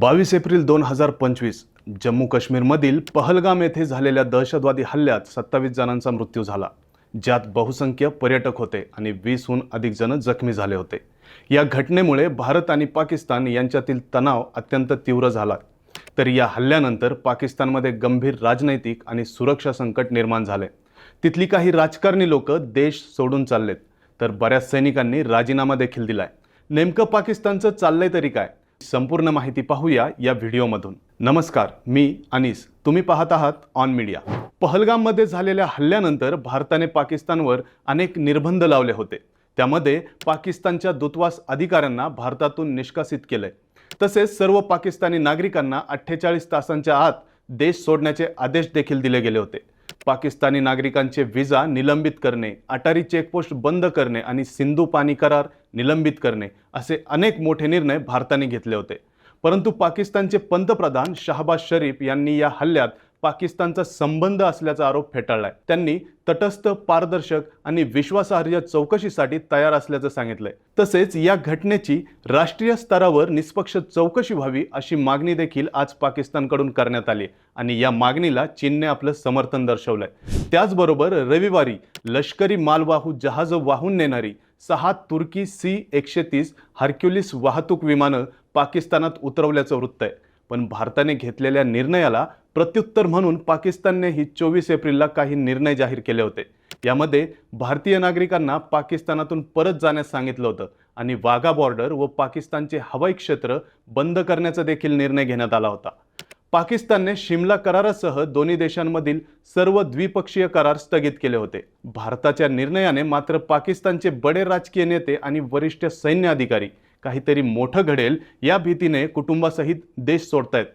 बावीस एप्रिल दोन हजार पंचवीस जम्मू काश्मीरमधील पहलगाम येथे झालेल्या दहशतवादी हल्ल्यात सत्तावीस जणांचा मृत्यू झाला. ज्यात बहुसंख्य पर्यटक होते आणि वीसहून अधिक जण जखमी झाले होते. या घटनेमुळे भारत आणि पाकिस्तान यांच्यातील तणाव अत्यंत तीव्र झाला. तर या हल्ल्यानंतर पाकिस्तानमध्ये गंभीर राजनैतिक आणि सुरक्षा संकट निर्माण झाले. तिथली काही राजकारणी लोक देश सोडून चाललेत तर बऱ्याच सैनिकांनी राजीनामा देखील दिलाय. नेमकं पाकिस्तानचं चाललंय तरी काय? संपूर्ण माहिती पाहूया या व्हिडिओमधून. नमस्कार मी अनिस. तुम्ही पाहत आहात ऑन मीडिया पहलगाममध्ये झालेल्या हल्ल्यानंतर भारताने पाकिस्तानवर अनेक निर्बंध लावले होते. त्यामध्ये पाकिस्तानच्या दूतावास अधिकाऱ्यांना भारतातून निष्कासित केलंय. तसेच सर्व पाकिस्तानी नागरिकांना अठ्ठेचाळीस तासांच्या आत देश सोडण्याचे आदेश देखील दिले गेले होते. पाकिस्तानी नागरिकांचे व्हिसा निलंबित करणे अटारी चेकपोस्ट बंद करणे आणि सिंधू पाणी करार निलंबित करणे असे अनेक मोठे निर्णय भारताने घेतले होते. परंतु पाकिस्तानचे पंतप्रधान शहबाज शरीफ यांनी या हल्ल्यात पाकिस्तानचा संबंध असल्याचा आरोप फेटाळलाय. त्यांनी तटस्थ पारदर्शक आणि विश्वासार्ह चौकशीसाठी तयार असल्याचं सांगितलंय. तसेच या घटनेची राष्ट्रीय स्तरावर निष्पक्ष चौकशी व्हावी अशी मागणी देखील आज पाकिस्तानकडून करण्यात आली आणि या मागणीला चीनने आपलं समर्थन दर्शवलंय. त्याचबरोबर रविवारी लष्करी मालवाहू जहाजं वाहून नेणारी सहा तुर्की सी एकशे तीस हर्क्युलिस वाहतूक विमानं पाकिस्तानात उतरवल्याचं वृत्त आहे. पण भारताने घेतलेल्या निर्णयाला प्रत्युत्तर म्हणून पाकिस्तानने ही चोवीस एप्रिलला काही निर्णय जाहीर केले होते. यामध्ये भारतीय नागरिकांना पाकिस्तानातून परत जाण्यास सांगितलं होतं आणि वाघा बॉर्डर व पाकिस्तानचे हवाई क्षेत्र बंद करण्याचा देखील निर्णय घेण्यात आला होता. पाकिस्तानने शिमला करारासह दोन्ही देशांमधील सर्व द्विपक्षीय करार स्थगित केले होते. भारताच्या निर्णयाने मात्र पाकिस्तानचे बडे राजकीय नेते आणि वरिष्ठ सैन्य अधिकारी काहीतरी मोठं घडेल या भीतीने कुटुंबासहित देश सोडतायत.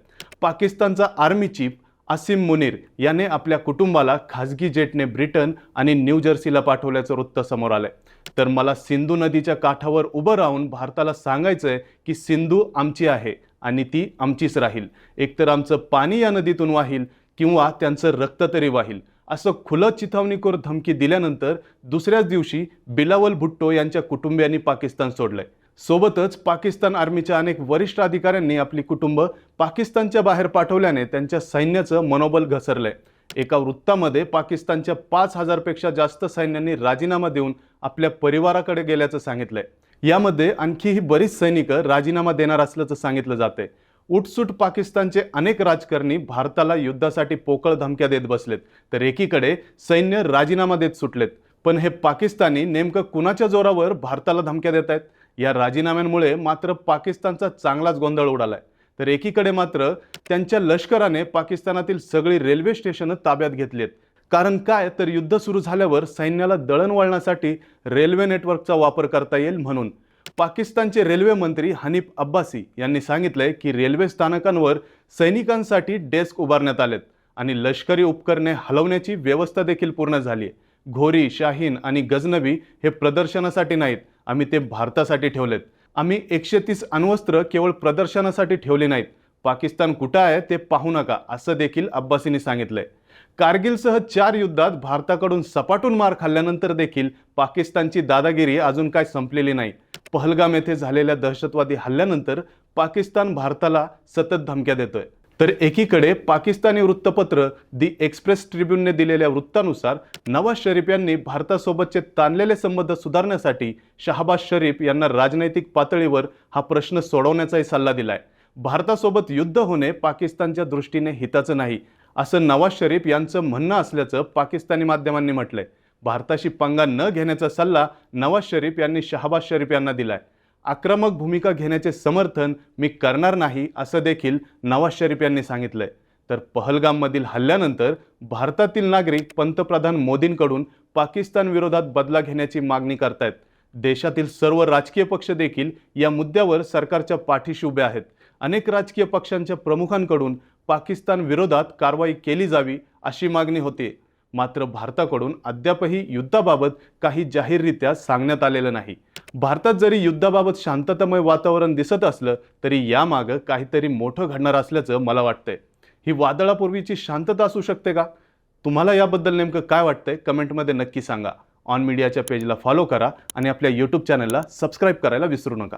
पाकिस्तानचा आर्मी चीफ आसिम मुनीर याने आपल्या कुटुंबाला खाजगी जेटने ब्रिटन आणि न्यूजर्सीला पाठवल्याचं वृत्त समोर आलंय. तर मला सिंधू नदीच्या काठावर उभं राहून भारताला सांगायचंय की सिंधू आमची आहे. आणि ती आमचीच राहील. एकतर आमचं पाणी या नदीतून वाहील किंवा त्यांचं रक्त तरी वाहील. असं खुलं चिथावणीखोर धमकी दिल्यानंतर दुसऱ्याच दिवशी बिलावल भुट्टो यांच्या कुटुंबियांनी पाकिस्तान सोडलंय. सोबतच पाकिस्तान आर्मीच्या अनेक वरिष्ठ अधिकाऱ्यांनी आपली कुटुंब पाकिस्तानच्या बाहेर पाठवल्याने त्यांच्या सैन्याचं मनोबल घसरलंय. एका वृत्तामध्ये पाकिस्तानच्या पाच हजारपेक्षा जास्त सैन्यांनी राजीनामा देऊन आपल्या परिवाराकडे गेल्याचं सांगितलंय. यामध्ये आणखीही बरीच सैनिक राजीनामा देणार असल्याचं सांगितलं जाते उठसूट पाकिस्तानचे अनेक राजकारणी भारताला युद्धासाठी पोकळ धमक्या देत बसलेत. तर एकीकडे सैन्य राजीनामा देत सुटलेत. पण हे पाकिस्तानी नेमकं कुणाच्या जोरावर भारताला धमक्या देत आहेत? या राजीनाम्यांमुळे मात्र पाकिस्तानचा चांगलाच गोंधळ उडालाय. तर एकीकडे मात्र त्यांच्या लष्कराने पाकिस्तानातील सगळी रेल्वे स्टेशनं ताब्यात घेतलीत कारण काय? तर युद्ध सुरू झाल्यावर सैन्याला दळणवळणासाठी रेल्वे नेटवर्कचा वापर करता येईल म्हणून. पाकिस्तानचे रेल्वे मंत्री हनीफ अब्बासी यांनी सांगितलंय की रेल्वे स्थानकांवर सैनिकांसाठी डेस्क उभारण्यात आलेत आणि लष्करी उपकरणे हलवण्याची व्यवस्था देखील पूर्ण झाली आहे घोरी शाहीन आणि गजनवी हे प्रदर्शनासाठी नाहीत. आम्ही ते भारतासाठी ठेवलेत. आम्ही एकशे तीस अण्वस्त्र केवळ प्रदर्शनासाठी ठेवली नाहीत. पाकिस्तान कुठं आहे ते पाहू नका असं देखील अब्बासींनी सांगितलंय. कारगिलसह चार युद्धात भारताकडून सपाटून मार खाल्ल्यानंतर देखील पाकिस्तानची दादागिरी अजून काय संपलेली नाही. पहलगाम येथे झालेल्या दहशतवादी हल्ल्यानंतर पाकिस्तान भारताला सतत धमक्या देतोय. तर एकीकडे पाकिस्तानी वृत्तपत्र दी एक्सप्रेस ट्रिब्यूनने दिलेल्या वृत्तानुसार नवाज शरीफ यांनी भारतासोबतचे ताणलेले संबंध सुधारण्यासाठी शहाबाज शरीफ यांना राजनैतिक पातळीवर हा प्रश्न सोडवण्याचाही सल्ला दिलाय. भारतासोबत युद्ध होणे पाकिस्तानच्या दृष्टीने हिताचं नाही असं नवाज शरीफ यांचं म्हणणं असल्याचं पाकिस्तानी माध्यमांनी म्हटलंय. भारताशी पंगा न घेण्याचा सल्ला नवाज शरीफ यांनी शहाबाज शरीफ यांना दिलाय. आक्रमक भूमिका घेण्याचे समर्थन मी करणार नाही असं देखील नवाज शरीफ यांनी सांगितलंय. तर पहलगाममधील हल्ल्यानंतर भारतातील नागरिक पंतप्रधान मोदींकडून पाकिस्तान विरोधात बदला घेण्याची मागणी करतायत. देशातील सर्व राजकीय पक्ष देखील या मुद्द्यावर सरकारच्या पाठीशी उभे आहेत. अनेक राजकीय पक्षांच्या प्रमुखांकडून पाकिस्तान विरोधात कारवाई केली जावी अशी मागणी होते. मात्र भारताकडून अद्यापही युद्धाबाबत काही जाहीररित्या सांगण्यात आलेलं नाही. भारतात जरी युद्धाबाबत शांततामय वातावरण दिसत असलं तरी यामागं काहीतरी मोठं घडणार असल्याचं मला वाटतंय. ही वादळापूर्वीची शांतता असू शकते का? तुम्हाला याबद्दल नेमकं काय वाटतंय? कमेंटमध्ये नक्की सांगा. ऑन मीडियाच्या पेजला फॉलो करा आणि आपल्या यूट्यूब चॅनलला सबस्क्राईब करायला विसरू नका.